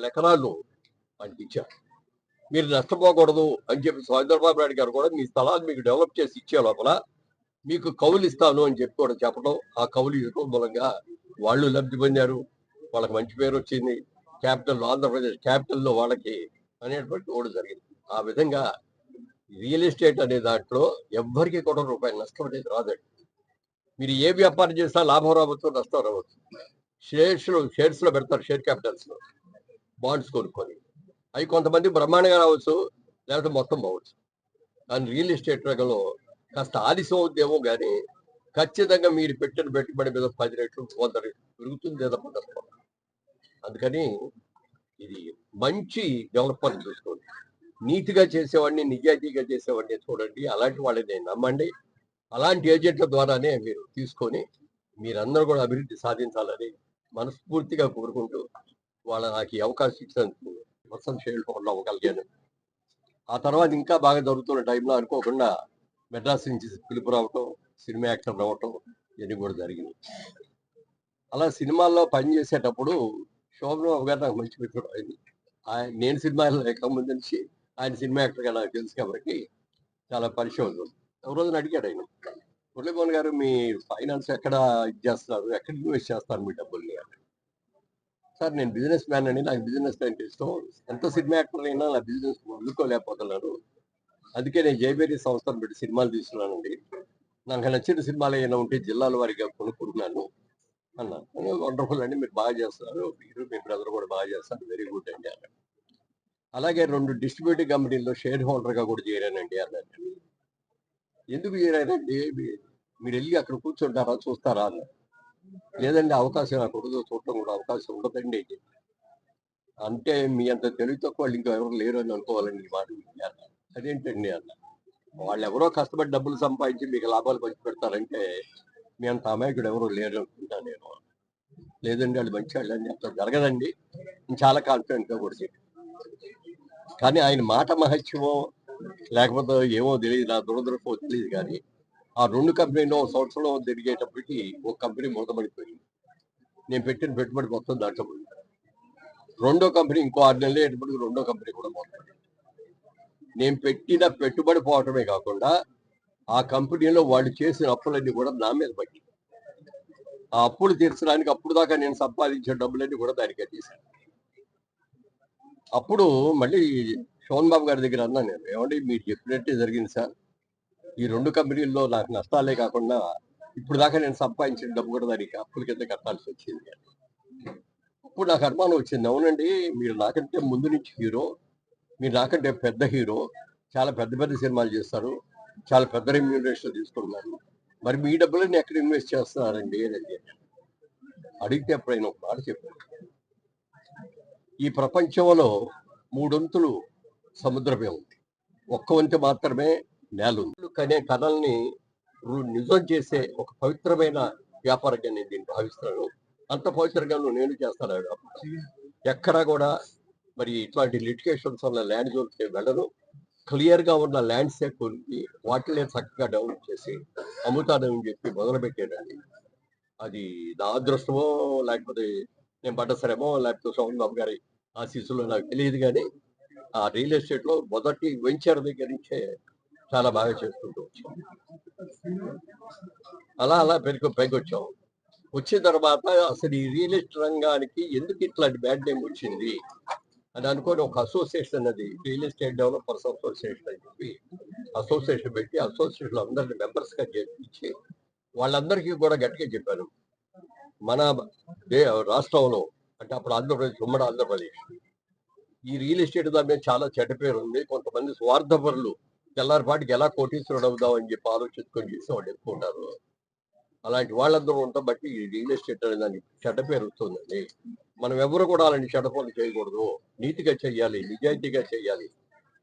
ఎకరాలు ఆయనకి మీరు నష్టపోకూడదు అని చెప్పి చంద్రబాబు నాయుడు గారు కూడా మీ స్థలాన్ని మీకు డెవలప్ చేసి ఇచ్చే లోపల మీకు కవులు ఇస్తాను అని చెప్పి కూడా చెప్పడం ఆ కౌలు ఇవ్వడం మూలంగా వాళ్ళు లబ్ధి పొందారు. వాళ్ళకి మంచి పేరు వచ్చింది. క్యాపిటల్ ఆంధ్రప్రదేశ్ క్యాపిటల్లో వాళ్ళకి అనేటువంటి ఓడి జరిగింది. ఆ విధంగా రియల్ ఎస్టేట్ అనే దాంట్లో ఎవ్వరికి కూడా రూపాయలు నష్టం అనేది రాదండి. మీరు ఏ వ్యాపారం చేసినా లాభం రావచ్చు నష్టం రావచ్చు. షేర్స్ షేర్స్లో షేర్స్లో పెడతారు షేర్ క్యాపిటల్స్లో బాండ్స్ కొనుక్కొని. అవి కొంతమంది బ్రహ్మాండంగా రావచ్చు లేకపోతే మొత్తం పోవచ్చు. కానీ రియల్ ఎస్టేట్ రంగంలో కాస్త ఆలస్యం అవుద్దేమో కానీ ఖచ్చితంగా మీరు పెట్టిన పెట్టుబడి మీద పది రెట్లు వంద రెట్లు పెరుగుతుంది లేదా అందుకని ఇది మంచి డెవలప్మెంట్ చూసుకోండి నీతిగా చేసేవాడిని నిజాయితీగా చేసేవాడిని చూడండి. అలాంటి వాళ్ళని నమ్మండి. అలాంటి ఏజెంట్ల ద్వారానే మీరు తీసుకొని మీరందరూ కూడా అభివృద్ధి సాధించాలని మనస్ఫూర్తిగా కోరుకుంటూ వాళ్ళ నాకు ఈ అవకాశం ఇచ్చినందుకు మొత్తం షేడ్ అవ్వగలిగాను ఆ తర్వాత ఇంకా బాగా జరుగుతున్న టైంలో అనుకోకుండా మెడ్రాస్ నుంచి పిలుపు రావటం సినిమా యాక్టర్ రావటం ఇవన్నీ కూడా జరిగింది. అలా సినిమాల్లో పనిచేసేటప్పుడు శోభన్ బాబు గారు నాకు మంచి మిత్రుడు. అయింది నేను సినిమాలో లేక ముందు నుంచి ఆయన సినిమా యాక్టర్గా నాకు తెలుసు కాబట్టి చాలా పరిచయం ఉంది ఒక రోజున అడిగాడు ఆయన మురళీమోహన్ గారు మీ ఫైనాన్స్ ఎక్కడ ఇది చేస్తారు ఎక్కడ ఇన్వెస్ట్ చేస్తారు మీ డబ్బుల్ని అని. సార్ నేను బిజినెస్ మ్యాన్ అని నాకు బిజినెస్ అంటే ఇష్టం. ఎంత సినిమా యాక్టర్ అయినా నా బిజినెస్ వదులుకోలేకపోతున్నాను అందుకే నేను జైబేరి సంస్థను పెట్టి సినిమాలు తీస్తున్నానండి. నాకు నచ్చిన సినిమాలు ఏమైనా ఉంటే జిల్లాల వారిగా కొనుక్కుంటున్నాను అన్నాను. వండర్ఫుల్ అండి మీరు బాగా చేస్తున్నారు. మీరు మీ బ్రదర్ కూడా బాగా చేస్తారు. వెరీ గుడ్ అండి అన్నాడు. అలాగే రెండు డిస్ట్రిబ్యూటింగ్ కంపెనీల్లో షేర్ హోల్డర్గా కూడా చేరానండి అన్నాడు ఎందుకు చేరానండి మీరు వెళ్ళి అక్కడ కూర్చుంటారా? చూస్తారా అన్న. లేదండి అవకాశం నాకు ఉండదు చూడటం కూడా అవకాశం ఉండదండి. అంటే మీ అంత తెలివి తక్కువ వాళ్ళు ఇంకా ఎవరు లేరు అని అనుకోవాలండి మాట అన్న. అదేంటండి అన్న? వాళ్ళు ఎవరో కష్టపడి డబ్బులు సంపాదించి మీకు లాభాలు పంచి పెడతారంటే మీ అంత అమాయకుడు ఎవరు లేరు అనుకుంటాను నేను. లేదండి వాళ్ళు మంచి వాళ్ళు అని అట్లా జరగదండి. నేను చాలా కాన్ఫిడెంట్గా కూడా చెప్పాను. కానీ ఆయన మాట మహత్యమో లేకపోతే ఏమో తెలియదు నా దురదృష్టమో తెలియదు కానీ ఆ రెండు కంపెనీలో ఒక సంవత్సరంలో తిరిగేటప్పటికి ఒక కంపెనీ మూతపడిపోయింది నేను పెట్టిన పెట్టుబడి మొత్తం దాంట్లో రెండో కంపెనీ ఇంకో ఆరు నెలలు అయ్యేటప్పటికి రెండో కంపెనీ కూడా మూతపడింది నేను పెట్టిన పెట్టుబడి పోవటమే కాకుండా ఆ కంపెనీలో వాళ్ళు చేసిన అప్పులన్నీ కూడా నా మీద పట్టి ఆ అప్పులు తీర్చడానికి అప్పుడు దాకా నేను సంపాదించిన డబ్బులన్నీ కూడా దానికి తీశాను. అప్పుడు మళ్ళీ శోన్ బాబు గారి దగ్గర అన్నా నేను ఏమంటే మీరు చెప్పినట్టే జరిగింది సార్. ఈ రెండు కంపెనీల్లో నాకు నష్టాలే కాకుండా ఇప్పుడు దాకా నేను సంపాదించిన డబ్బు కూడా దానికి అప్పుల కింద కట్టాల్సి వచ్చింది. ఇప్పుడు నాకు అనుమానం వచ్చింది. అవునండి మీరు నాకంటే ముందు నుంచి హీరో మీరు నాకంటే పెద్ద హీరో చాలా పెద్ద పెద్ద సినిమాలు చేస్తారు చాలా పెద్ద రెమ్యూనరేషన్ తీసుకున్నారు మరి మీ డబ్బులని ఎక్కడ ఇన్వెస్ట్ చేస్తున్నారండి అని అడిగితే అప్పుడు ఒక మాట చెప్పాను ఈ ప్రపంచంలో మూడొంతులు సముద్రమే ఉంది. ఒక్క వంతు మాత్రమే నేల ఉంది కనే కథల్ని నిజం చేసే ఒక పవిత్రమైన వ్యాపారంగా నేను దీన్ని భావిస్తున్నాను. అంత పవిత్రంగా నేను చేస్తాను? ఎక్కడా కూడా మరి ఇట్లాంటి లిటికేషన్స్ వల్ల ల్యాండ్ జోన్కి వెళ్ళను. క్లియర్గా ఉన్న ల్యాండ్స్ కొనికి వాటిని చక్కగా డెవలప్ చేసి అమ్ముతానని చెప్పి మొదలుపెట్టేనండి. అది నా అదృష్టమో లేకపోతే నేను పడ్డసరేమో లేకపోతే సోమన్ బాబు గారి ఆశీస్సులో నాకు తెలియదు కానీ ఆ రియల్ ఎస్టేట్లో మొదటి వెంచర్ దగ్గర నుంచే చాలా బాగా చేసుకుంటూ వచ్చాం. అలా అలా పెరుగు పైకొచ్చాం. వచ్చిన తర్వాత అసలు ఈ రియల్ ఎస్టేట్ రంగానికి ఎందుకు ఇట్లాంటి బ్యాడ్ నేమ్ వచ్చింది అని అనుకోని ఒక అసోసియేషన్ అన్నది రియల్ ఎస్టేట్ డెవలపర్స్ అసోసియేషన్ అని చెప్పి అసోసియేషన్ పెట్టి అసోసియేషన్ అందరిని మెంబర్స్గా చేర్పించి వాళ్ళందరికీ కూడా గట్టిగా చెప్పాను. మన రాష్ట్రంలో అంటే అప్పుడు ఆంధ్రప్రదేశ్ ఉమ్మడి ఆంధ్రప్రదేశ్. ఈ రియల్ ఎస్టేట్ దాని మీద చాలా చెడ్డ పేరు ఉంది. కొంతమంది స్వార్థపరులు తెల్లారిపాటికి ఎలా కోటీశ్వరుడు అవుదాం అని చెప్పి ఆలోచించుకొని చేసి వాళ్ళు ఎక్కువ ఉంటారు. అలాంటి వాళ్ళందరూ ఉంటాం బట్టి ఈ రియల్ ఎస్టేట్ అనే దానికి చెడ్డ పేరు వస్తుందండి. మనం ఎవరు కూడా అలాంటి చెడ్డ పనులు చేయకూడదు. నీతిగా చెయ్యాలి నిజాయితీగా చేయాలి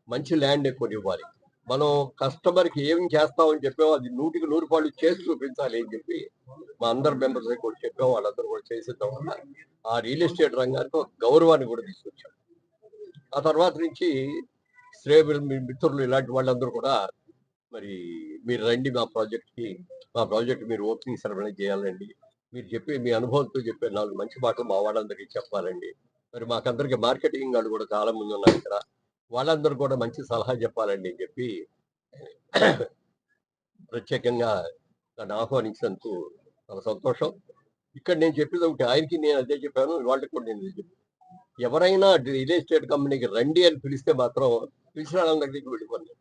మంచి ల్యాండ్ ఎక్కువ ఇవ్వాలి మనం కస్టమర్కి ఏం చేస్తామని చెప్పామో అది నూటికి నూరు పాళ్ళు చేసి చూపించాలి అని చెప్పి మా అందరు మెంబర్స్ కూడా చెప్పాం వాళ్ళందరూ కూడా చేసేద్దాం వల్ల ఆ రియల్ ఎస్టేట్ రంగానికి ఒక గౌరవాన్ని కూడా తీసుకొచ్చాం. ఆ తర్వాత నుంచి శ్రేయులు మీ మిత్రులు ఇలాంటి వాళ్ళందరూ కూడా మరి మీరు రండి మా ప్రాజెక్ట్కి మా ప్రాజెక్ట్ మీరు ఓపెనింగ్ సెలబ్రేట్ చేయాలండి. మీరు చెప్పి మీ అనుభవంతో చెప్పే నాలుగు మంచి మాటలు మా వాళ్ళందరికీ చెప్పాలండి. మరి మాకందరికి మార్కెటింగ్ వాళ్ళు కూడా చాలా మంది ఉన్నారు ఇక్కడ. వాళ్ళందరూ కూడా మంచి సలహా చెప్పాలండి అని చెప్పి ప్రత్యేకంగా నన్ను ఆహ్వానించినందుకు చాలా సంతోషం. ఇక్కడ నేను చెప్పేది ఒకటి ఆయనకి నేను అదే చెప్పాను వాళ్ళకి కూడా నేను చెప్పి చెప్పాను. ఎవరైనా రియల్ ఎస్టేట్ కంపెనీకి రండి అని పిలిస్తే మాత్రం పిలిచిన వాళ్ళ దగ్గరికి వెళ్ళిపోయింది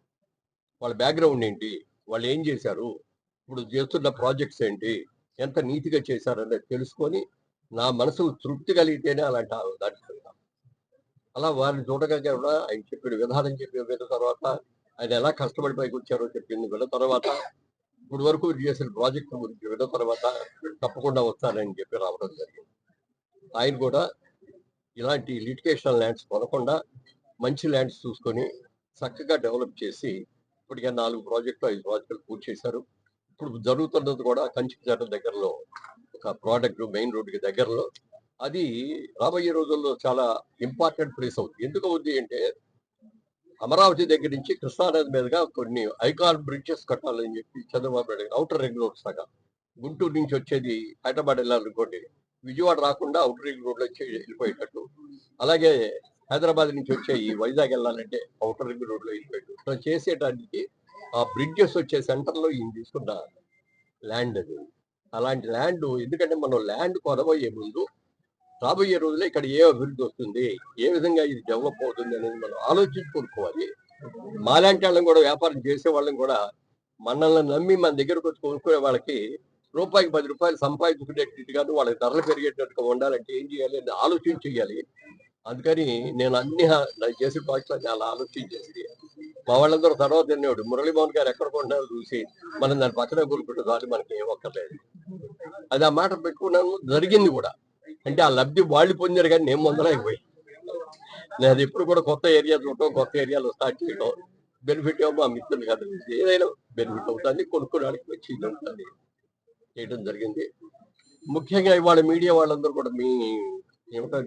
వాళ్ళ బ్యాక్గ్రౌండ్ ఏంటి? వాళ్ళు ఏం చేశారు? ఇప్పుడు చేస్తున్న ప్రాజెక్ట్స్ ఏంటి? ఎంత నీతిగా చేశారనేది తెలుసుకొని నా మనసుకు తృప్తి కలిగితేనే అలాంటి ఆ- దాంట్లో అలా వారిని చూడగా కూడా ఆయన చెప్పిన విధానం చెప్పిన విన్న తర్వాత ఆయన ఎలా కష్టపడి పైకి వచ్చారో చెప్పింది విన్న తర్వాత ఇప్పుడు వరకు చేసిన ప్రాజెక్ట్ గురించి విన్న తర్వాత తప్పకుండా వస్తానని చెప్పి రావడం జరిగింది. ఆయన కూడా ఇలాంటి లిటికేషన్ ల్యాండ్స్ కొనకుండా మంచి ల్యాండ్స్ చూసుకొని చక్కగా డెవలప్ చేసి ఇప్పటికే నాలుగు ప్రాజెక్టులు ఐదు ప్రాజెక్టులు పూర్తి చేశారు. ఇప్పుడు జరుగుతున్నది కూడా కంచికజాట దగ్గరలో ఒక ప్రోడక్ట్ మెయిన్ రోడ్డుకి దగ్గరలో అది రాబోయే రోజుల్లో చాలా ఇంపార్టెంట్ ప్లేస్ అవుతుంది. ఎందుకు అవుతుంది అంటే అమరావతి దగ్గర నుంచి కృష్ణానది మీదుగా కొన్ని ఐకాన్ బ్రిడ్జెస్ కట్టాలని చెప్పి Chandrababu Naidu outer ring road సగా Guntur నుంచి వచ్చేది హైదరాబాద్ వెళ్ళాలనుకోండి విజయవాడ రాకుండా అవుటర్ రింగ్ రోడ్లో వచ్చి వెళ్ళిపోయేటట్టు. అలాగే హైదరాబాద్ నుంచి వచ్చే ఈ వైజాగ్ వెళ్ళాలంటే అవుటర్ రింగ్ రోడ్లో వెళ్ళిపోయేటట్టు చేసేటానికి ఆ బ్రిడ్జెస్ వచ్చే సెంటర్లో ఈయన తీసుకున్న ల్యాండ్ అది. అలాంటి ల్యాండ్ ఎందుకంటే మనం ల్యాండ్ కొనబోయే ముందు రాబోయే రోజుల్లో ఇక్కడ ఏ అభివృద్ధి వస్తుంది? ఏ విధంగా ఇది డెవలప్ అవుతుంది అనేది మనం ఆలోచించి కొనుక్కోవాలి మాలాంటి వాళ్ళని కూడా వ్యాపారం చేసే వాళ్ళని కూడా మనల్ని నమ్మి మన దగ్గరకు వచ్చి కొనుక్కునే వాళ్ళకి రూపాయికి పది రూపాయలు సంపాదించుకునేటట్టుగాను వాళ్ళకి ధరలు పెరిగేటట్టుగా ఉండాలంటే ఏం చేయాలి అని ఆలోచించి చేయాలి. అందుకని నేను అన్ని హా- నేను చేసే పాటలు చాలా ఆలోచించేసి మా వాళ్ళందరూ తర్వాత తినేవాడు మురళీమోహన్ గారు ఎక్కడ కొంటున్నారో చూసి మనం దాని పక్కన కూరుకుంటే చాలు మనకి ఏం ఒక్కర్లేదు. అది ఆ మాట పెట్టుకున్నాను జరిగింది కూడా. అంటే ఆ లబ్ధి వాళ్ళు పొందారు కానీ నేను పొందలేకపోయి నేను అది ఎప్పుడు కూడా కొత్త ఏరియా చూడటం కొత్త ఏరియాలో స్టార్ట్ చేయడం బెనిఫిట్ ఏమో మా మిత్రులు కాదు. ఏదైనా బెనిఫిట్ అవుతుంది కొనుక్కోడానికి వచ్చి ఉంటుంది చేయడం జరిగింది. ముఖ్యంగా ఇవాళ మీడియా వాళ్ళందరూ కూడా మీ ఏమంటారు